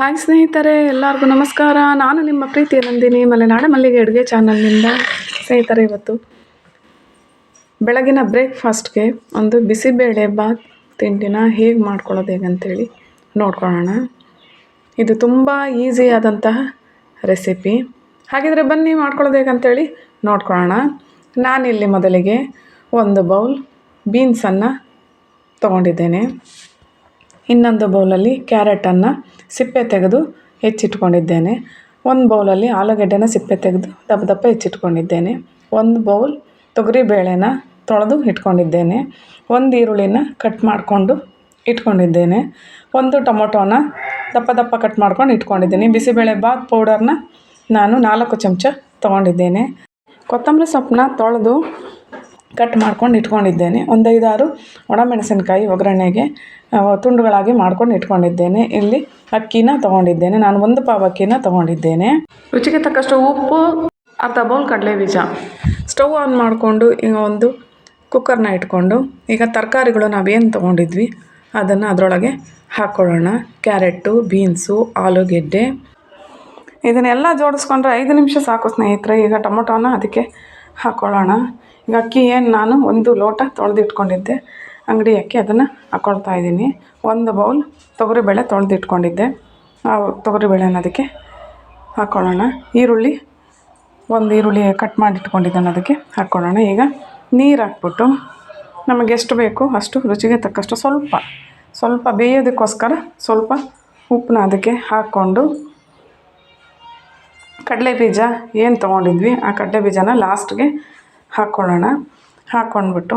Hi ಸ್ನೇಹಿತರೆ, ಎಲ್ಲರಿಗೂ ನಮಸ್ಕಾರ. ನಾನು ನಿಮ್ಮ ಪ್ರೀತಿಯ ನಂದಿನಿ, ಮಲೆನಾಡ ಮಲ್ಲಿಗೆ ಅಡುಗೆ ಚಾನಲ್ನಿಂದ. ಸ್ನೇಹಿತರೆ, ಇವತ್ತು ಬೆಳಗಿನ ಬ್ರೇಕ್ಫಾಸ್ಟ್ಗೆ ಒಂದು ಬಿಸಿಬೇಳೆ ಬಾತ್ ತಿಂಡಿನ ಹೇಗೆ ಮಾಡ್ಕೊಳ್ಳೋದು ಹೇಗೆ ಅಂತೇಳಿ ನೋಡ್ಕೊಳ್ಳೋಣ. ಇದು ತುಂಬ ಈಸಿ ಆದಂತಹ ರೆಸಿಪಿ. ಹಾಗಿದ್ರೆ ಬನ್ನಿ ಮಾಡ್ಕೊಳ್ಳೋದು ಹೇಗಂತೇಳಿ ನೋಡ್ಕೊಳ್ಳೋಣ. ನಾನಿಲ್ಲಿ ಮೊದಲಿಗೆ ಒಂದು ಬೌಲ್ ಬೀನ್ಸನ್ನು ತೊಗೊಂಡಿದ್ದೇನೆ. ಇನ್ನೊಂದು ಬೌಲಲ್ಲಿ ಕ್ಯಾರೆಟನ್ನು ಸಿಪ್ಪೆ ತೆಗೆದು ಹೆಚ್ಚಿಟ್ಕೊಂಡಿದ್ದೇನೆ. ಒಂದು ಬೌಲಲ್ಲಿ ಆಲೂಗಡ್ಡೆನ ಸಿಪ್ಪೆ ತೆಗೆದು ದಪ್ಪ ದಪ್ಪ ಹೆಚ್ಚಿಟ್ಕೊಂಡಿದ್ದೇನೆ. ಒಂದು ಬೌಲ್ ತೊಗರಿಬೇಳೆನ ತೊಳೆದು ಇಟ್ಕೊಂಡಿದ್ದೇನೆ. ಒಂದು ಈರುಳ್ಳಿನ ಕಟ್ ಮಾಡಿಕೊಂಡು ಇಟ್ಕೊಂಡಿದ್ದೇನೆ. ಒಂದು ಟೊಮೊಟೊನ ದಪ್ಪ ದಪ್ಪ ಕಟ್ ಮಾಡ್ಕೊಂಡು ಇಟ್ಕೊಂಡಿದ್ದೀನಿ. ಬಿಸಿಬೇಳೆ ಬಾತ್ ಪೌಡರ್ನ ನಾನು ನಾಲ್ಕು ಚಮಚ ತೊಗೊಂಡಿದ್ದೇನೆ. ಕೊತ್ತಂಬರಿ ಸೊಪ್ಪನ್ನ ತೊಳೆದು ಕಟ್ ಮಾಡ್ಕೊಂಡು ಇಟ್ಕೊಂಡಿದ್ದೇನೆ. ಒಂದು ಐದಾರು ಒಣಮೆಣಸಿನ್ಕಾಯಿ ಒಗ್ಗರಣೆಗೆ ತುಂಡುಗಳಾಗಿ ಮಾಡ್ಕೊಂಡು ಇಟ್ಕೊಂಡಿದ್ದೇನೆ. ಇಲ್ಲಿ ಅಕ್ಕಿನ ತೊಗೊಂಡಿದ್ದೇನೆ. ನಾನು ಒಂದು ಪಾವು ಅಕ್ಕಿನ ತೊಗೊಂಡಿದ್ದೇನೆ. ರುಚಿಗೆ ತಕ್ಕಷ್ಟು ಉಪ್ಪು, ಅರ್ಧ ಬೌಲ್ ಕಡಲೆ ಬೀಜ ಸ್ಟವ್ ಆನ್ ಮಾಡಿಕೊಂಡು ಈಗ ಒಂದು ಕುಕ್ಕರ್ನ ಇಟ್ಕೊಂಡು, ಈಗ ತರಕಾರಿಗಳು ನಾವೇನು ತೊಗೊಂಡಿದ್ವಿ, ಅದನ್ನು ಅದರೊಳಗೆ ಹಾಕ್ಕೊಳ್ಳೋಣ. ಕ್ಯಾರೆಟು ಬೀನ್ಸು, ಆಲೂಗೆಡ್ಡೆ. ಇದನ್ನೆಲ್ಲ ಜೋಡಿಸ್ಕೊಂಡ್ರೆ ಐದು ನಿಮಿಷ ಸಾಕು ಸ್ನೇಹಿತರೆ. ಈಗ ಟೊಮೊಟೊನ ಅದಕ್ಕೆ ಹಾಕ್ಕೊಳ್ಳೋಣ ಈಗ ಅಕ್ಕಿ ಏನು ನಾನು ಒಂದು ಲೋಟ ತೊಳೆದಿಟ್ಕೊಂಡಿದ್ದೆ. ಅಂಗಡಿ ಅಕ್ಕಿ ಅದನ್ನು ಹಾಕ್ಕೊಳ್ತಾ ಇದ್ದೀನಿ. ಒಂದು ಬೌಲ್ ತೊಗರಿಬೇಳೆ ತೊಳೆದಿಟ್ಕೊಂಡಿದ್ದೆ. ಆ ತೊಗರಿಬೇಳೆನ ಅದಕ್ಕೆ ಹಾಕ್ಕೊಳ್ಳೋಣ ಈರುಳ್ಳಿ, ಒಂದು ಈರುಳ್ಳಿ ಕಟ್ ಮಾಡಿಟ್ಕೊಂಡಿದ್ದೆ ಅದಕ್ಕೆ ಹಾಕ್ಕೊಳ್ಳೋಣ ಈಗ ನೀರು ಹಾಕ್ಬಿಟ್ಟು ನಮಗೆ ಎಷ್ಟು ಬೇಕು ಅಷ್ಟು ರುಚಿಗೆ ತಕ್ಕಷ್ಟು ಸ್ವಲ್ಪ ಸ್ವಲ್ಪ ಬೇಯೋದಕ್ಕೋಸ್ಕರ ಸ್ವಲ್ಪ ಉಪ್ಪನ್ನ ಅದಕ್ಕೆ ಹಾಕ್ಕೊಂಡು ಕಡಲೆ ಬೀಜ ಏನು ತೊಗೊಂಡಿದ್ವಿ, ಆ ಕಡಲೆ ಬೀಜನ ಲಾಸ್ಟ್ಗೆ ಹಾಕ್ಕೊಳ್ಳೋಣ ಹಾಕ್ಕೊಂಡ್ಬಿಟ್ಟು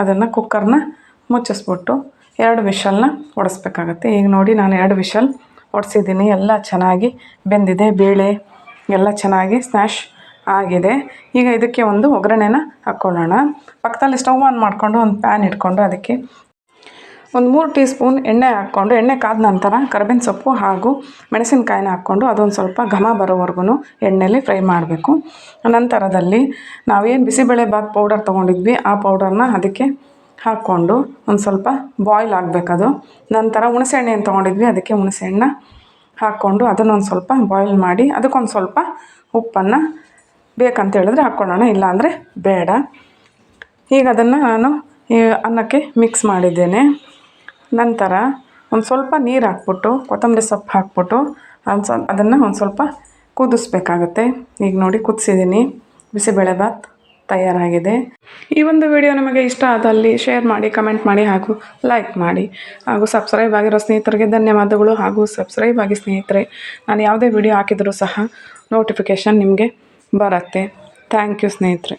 ಅದನ್ನು ಕುಕ್ಕರ್ನ ಮುಚ್ಚಿಸ್ಬಿಟ್ಟು ಎರಡು ವಿಷಲನ್ನ ಒಡಿಸ್ಬೇಕಾಗತ್ತೆ. ಈಗ ನೋಡಿ ನಾನು ಎರಡು ವಿಷಲ್ ಒಡಿಸಿದ್ದೀನಿ. ಎಲ್ಲ ಚೆನ್ನಾಗಿ ಬೆಂದಿದೆ, ಬೇಳೆ ಎಲ್ಲ ಚೆನ್ನಾಗಿ ಸ್ನ್ಯಾಶ್ ಆಗಿದೆ. ಈಗ ಇದಕ್ಕೆ ಒಂದು ಒಗ್ಗರಣೆನ ಹಾಕ್ಕೊಳ್ಳೋಣ ಪಕ್ಕದಲ್ಲಿ ಸ್ಟವ್ ಆನ್ ಮಾಡಿಕೊಂಡು ಒಂದು ಪ್ಯಾನ್ ಇಟ್ಕೊಂಡು ಅದಕ್ಕೆ ಒಂದು ಮೂರು ಟೀ ಸ್ಪೂನ್ ಎಣ್ಣೆ ಹಾಕ್ಕೊಂಡು, ಎಣ್ಣೆ ಕಾದ ನಂತರ ಕರ್ಬೇವಿನ ಸೊಪ್ಪು ಹಾಗೂ ಮೆಣಸಿನಕಾಯಿನ ಹಾಕ್ಕೊಂಡು ಅದೊಂದು ಸ್ವಲ್ಪ ಘಮ ಬರೋವರೆಗೂ ಎಣ್ಣೆಯಲ್ಲಿ ಫ್ರೈ ಮಾಡಬೇಕು. ನಂತರದಲ್ಲಿ ನಾವೇನು ಬಿಸಿಬೇಳೆ ಬಾತ್ ಪೌಡರ್ ತೊಗೊಂಡಿದ್ವಿ, ಆ ಪೌಡರ್ನ ಅದಕ್ಕೆ ಹಾಕ್ಕೊಂಡು ಒಂದು ಸ್ವಲ್ಪ ಬಾಯ್ಲ್ ಆಗಬೇಕದು. ನಂತರ ಹುಣಸೆಹಣ್ಣೆ ಏನು ತೊಗೊಂಡಿದ್ವಿ, ಅದಕ್ಕೆ ಹುಣಸೆಹಣ್ಣ ಹಾಕ್ಕೊಂಡು ಅದನ್ನೊಂದು ಸ್ವಲ್ಪ ಬಾಯ್ಲ್ ಮಾಡಿ, ಅದಕ್ಕೊಂದು ಸ್ವಲ್ಪ ಉಪ್ಪನ್ನು ಬೇಕಂತ ಹೇಳಿದ್ರೆ ಹಾಕ್ಕೊಳ್ಳೋಣ, ಇಲ್ಲಾಂದರೆ ಬೇಡ. ಈಗ ಅದನ್ನು ನಾನು ಅನ್ನಕ್ಕೆ ಮಿಕ್ಸ್ ಮಾಡಿದ್ದೇನೆ. ನಂತರ ಒಂದು ಸ್ವಲ್ಪ ನೀರು ಹಾಕ್ಬಿಟ್ಟು, ಕೊತ್ತಂಬರಿ ಸೊಪ್ಪು ಹಾಕ್ಬಿಟ್ಟು ಒಂದು ಸ್ವಲ್ಪ ಅದನ್ನು ಒಂದು ಸ್ವಲ್ಪ ಕುದಿಸ್ಬೇಕಾಗತ್ತೆ. ಈಗ ನೋಡಿ ಕುದಿಸಿದ್ದೀನಿ ಬಿಸಿಬೇಳೆ ಬಾತ್ ತಯಾರಾಗಿದೆ. ಈ ಒಂದು ವಿಡಿಯೋ ನಿಮಗೆ ಇಷ್ಟ ಆದಲ್ಲಿ ಶೇರ್ ಮಾಡಿ, ಕಮೆಂಟ್ ಮಾಡಿ ಹಾಗೂ ಲೈಕ್ ಮಾಡಿ. ಹಾಗೂ ಸಬ್ಸ್ಕ್ರೈಬ್ ಆಗಿರೋ ಸ್ನೇಹಿತರಿಗೆ ಧನ್ಯವಾದಗಳು ಹಾಗೂ ಸಬ್ಸ್ಕ್ರೈಬ್ ಆಗಿ ಸ್ನೇಹಿತರೆ, ನಾನು ಯಾವುದೇ ವಿಡಿಯೋ ಹಾಕಿದರೂ ಸಹ ನೋಟಿಫಿಕೇಷನ್ ನಿಮಗೆ ಬರುತ್ತೆ. ಥ್ಯಾಂಕ್ ಯು ಸ್ನೇಹಿತರೆ.